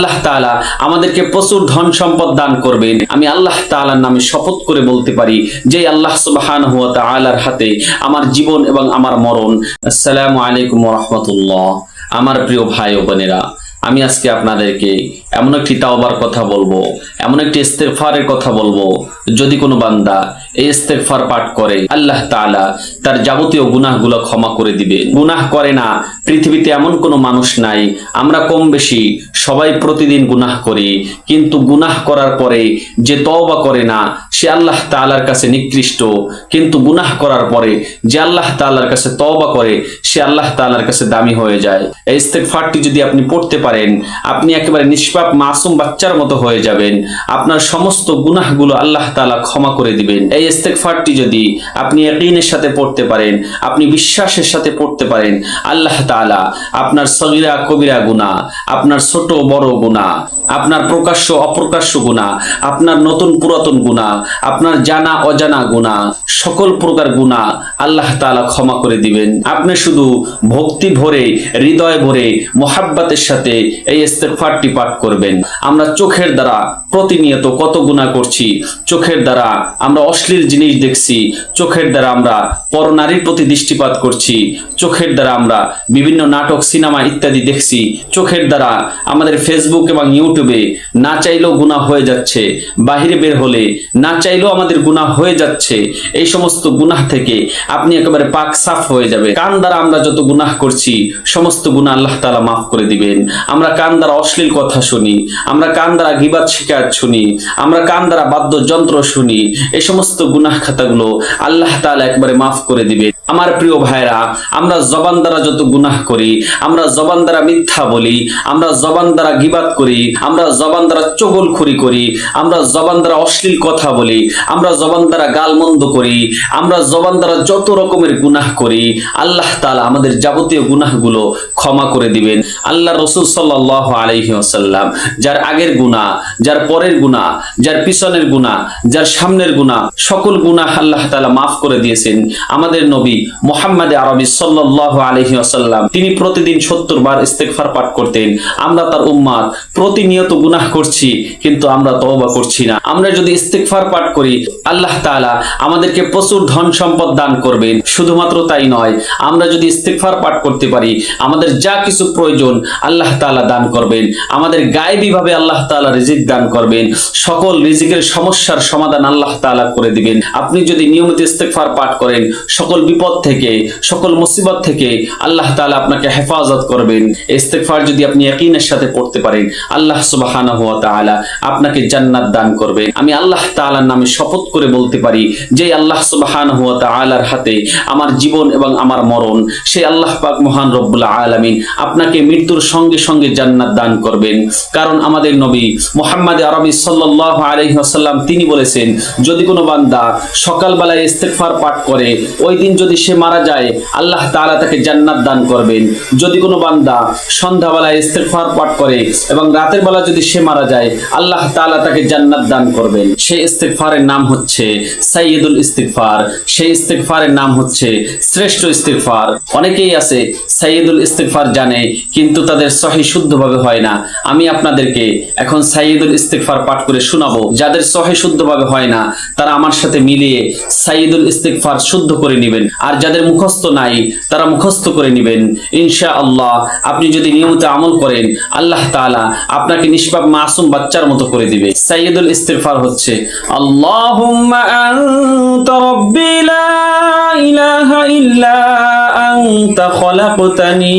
আল্লাহ তালা আমাদেরকে প্রচুর ধন সম্পদ দান করবেন। আমি আল্লাহ তালার নামে শপথ করে বলতে পারি যে, আল্লাহ সুবাহান হুয়া তা আলার হাতে আমার জীবন এবং আমার মরণ। আসসালামু আলাইকুম রাহমাতুল্লাহ। আমার প্রিয় ভাই ও বোনেরা আমি আজকে আপনাদেরকে এমন একটি তাওবার কথা বলব, এমন একটি ইস্তেগফারের কথা বলব, যদি কোনো বান্দা এই ইস্তেগফার পাঠ করে, আল্লাহ তাআলা তার যাবতীয় গুনাহগুলো ক্ষমা করে দিবে। গুনাহ করে না, পৃথিবীতে এমন কোনো মানুষ নাই, আমরা কম বেশি সবাই প্রতিদিন গুনাহ করি, কিন্তু গুনাহ করার পরে যে তওবা করে না, সে আল্লাহ তাআলার কাছে নিকৃষ্ট, কিন্তু গুনাহ করার পরে যে আল্লাহ তাআলার কাছে তওবা করে, সে আল্লাহ তাআলার কাছে দামি হয়ে যায়। এই ইস্তেগফারটি যদি আপনি পড়তে পারেন আপনি একেবারে নিষ্পাপ মাসুম বাচ্চার মতো হয়ে যাবেন। আপনার সমস্ত গুনাহগুলো আল্লাহ তাআলা ক্ষমা করে দিবেন। এই ইস্তেগফারটি যদি আপনি ইয়াকিনের সাথে পড়তে পারেন, আপনি বিশ্বাসের সাথে পড়তে পারেন, আল্লাহ তাআলা আপনার সগীরা কবিরা গুনাহ, আপনার ছোট বড় গুনাহ, আপনার প্রকাশ্য অপ্রকাশ্য গুণা আপনার নতুন পুরাতন গুণা আপনার জানা অজানা গুণা সকল প্রকার গুণা আল্লাহ তাআলা ক্ষমা করে দিবেন। আপনি শুধু ভক্তি ভরে, হৃদয় ভরে, মোহাব্বতের সাথে এই ইস্তেগফারটি পাঠ করবেন। আমরা চোখের দ্বারা প্রতিনিয়ত কত গুণা করছি, চোখের দ্বারা আমরা অশ্লীল জিনিস দেখছি, চোখের দ্বারা আমরা পরনারীর প্রতি দৃষ্টিপাত করছি, চোখের দ্বারা আমরা বিভিন্ন নাটক, সিনেমা ইত্যাদি দেখছি, চোখের দ্বারা আমাদের ফেসবুক এবং ইউটিউবে না চাইলেও গুণা হয়ে যাচ্ছে, বাহিরে বের হলে না চাইলেও আমাদের গুণা হয়ে যাচ্ছে, এই সমস্ত গুনাহ থেকে আপনি একেবারে পাক সাফ হয়ে যাবে কান দ্বারা আমরা যত গুনাহ করছি, সমস্ত গুনাহ আল্লাহ তালা মাফ করে দিবেন। আমরা কান দ্বারা অশ্লীল কথা শুনি, আমরা কান দ্বারা গিবাদ শিকার শুনি, আমরা কান দ্বারা বাদ্যযন্ত্র শুনি এই সমস্ত গুনাহ খাতাগুলো আল্লাহ তাআলা একবারে মাফ করে দিবেন আমার প্রিয় ভাইরা আমরা জবান দ্বারা যত গুনাহ করি, আমরা জবান দ্বারা মিথ্যা বলি, আমরা জবান দ্বারা গিবাদ করি, আমরা জবান দ্বারা চগলখুরি করি, আমরা জবান দ্বারা অশ্লীল কথা বলি, আমরা জবান দ্বারা গালমন্দ করি, আমরা জবান দ্বারা যত রকমের গুনাহ করি, আল্লাহ তাআলা আমাদের যাবতীয় গুনাহগুলো ক্ষমা করে দিবেন। আল্লাহ রসুল সাল্লাহ আলাইহি ওয়াসাল্লাম, যার আগের গুনাহ, যার পরের গুনাহ, যার পিছনের গুনাহ, যার সামনের গুনাহ, সকল গুনাহ আল্লাহ তাআলা মাফ করে দিয়েছেন। আমাদের নবী মোহাম্মদ আরবি সাল্লাহ আলহি আসাল্লাম তিনি প্রতিদিন সত্তর বার ইস্তেকফার পাঠ করতেন। আমরা তার উম্মাদ, প্রতিনিয়ত গুনাহ করছি, কিন্তু আমরা তওবা করছি না। আমরা যদি ইস্তেকফার পাঠ করি, আল্লাহ তাআলা আমাদেরকে প্রচুর ধন সম্পদ দান করবেন। শুধুমাত্র তাই নয়, আমরা যদি ইস্তেকফার পাঠ করতে পারি, আমাদের যা কিছু প্রয়োজন আল্লাহ তাআলা দান করবেন। আমাদের গায়েবী ভাবে আল্লাহ তাআলা রিজিক দান করবেন। সকল রিজিকের সমস্যার সমাধান আল্লাহ তাআলা করে দিবেন। আপনি যদি নিয়মিত ইস্তেকফার পাঠ করেন, সকল বিপদ থেকে, সকল মুসিবত থেকে আল্লাহ তাআলা আপনাকে হেফাজত করবেন। ইস্তেগফার যদি আপনি ইয়াকিনের সাথে পড়তে পারেন, আল্লাহ সুবহানাহু ওয়া তাআলা আপনাকে জান্নাত দান করবে। আমি আল্লাহ তাআলার নামে শপথ করে বলতে পারি, যে আল্লাহ সুবহানাহু ওয়া তাআলার হাতে আমার জীবন এবং আমার মরণ, সেই আল্লাহ পাক মহান রব্বুল আলামিন আপনাকে মৃত্যুর সঙ্গে সঙ্গে জান্নাত দান করবেন। কারণ আমাদের নবী মোহাম্মদ আরবি সাল্লাল্লাহু আলাইহি ওয়াসাল্লাম তিনি বলেছেন, যদি কোনো বান্দা সকালবেলায় ইস্তেগফার পাঠ করে, ওই দিন যদি সে মারা যায়, আল্লাহ তাআলা তাকে জান্নাত দান করবেন। যদি কোনো বান্দা সন্ধ্যাবেলায় ইস্তেগফার পাঠ করে এবং রাতের বেলা যদি সে মারা যায়, আল্লাহ তাআলা তাকে জান্নাত দান করবেন। সেই ইস্তেগফারের নাম হচ্ছে সাইয়্যিদুল ইস্তেগফার। সেই ইস্তেগফারের নাম হচ্ছে শ্রেষ্ঠ ইস্তেগফার। অনেকেই আছে সাইয়্যিদুল ইস্তেগফার জানে, কিন্তু তাদের সহি শুদ্ধভাবে হয় না। আমি আপনাদেরকে এখন সাইয়্যিদুল ইস্তেগফার পাঠ করে শোনাবো। যাদের সহি শুদ্ধভাবে হয় না, তারা আমার সাথে মিলিয়ে সাইয়্যিদুল ইস্তেগফার শুদ্ধ করে নেবেন। আর যাদের মুখস্থ নাই, তারা মুখস্থ করে নেবেন। ইনশা আল্লাহ আপনি যদি নিয়মিত আমল করেন, আল্লাহ তালা আপনাকে নিষ্পাপ মাসুম বাচ্চার মতো করে দিবে। সাইয়দুল ইস্তেফার হচ্ছে খলাকতানি।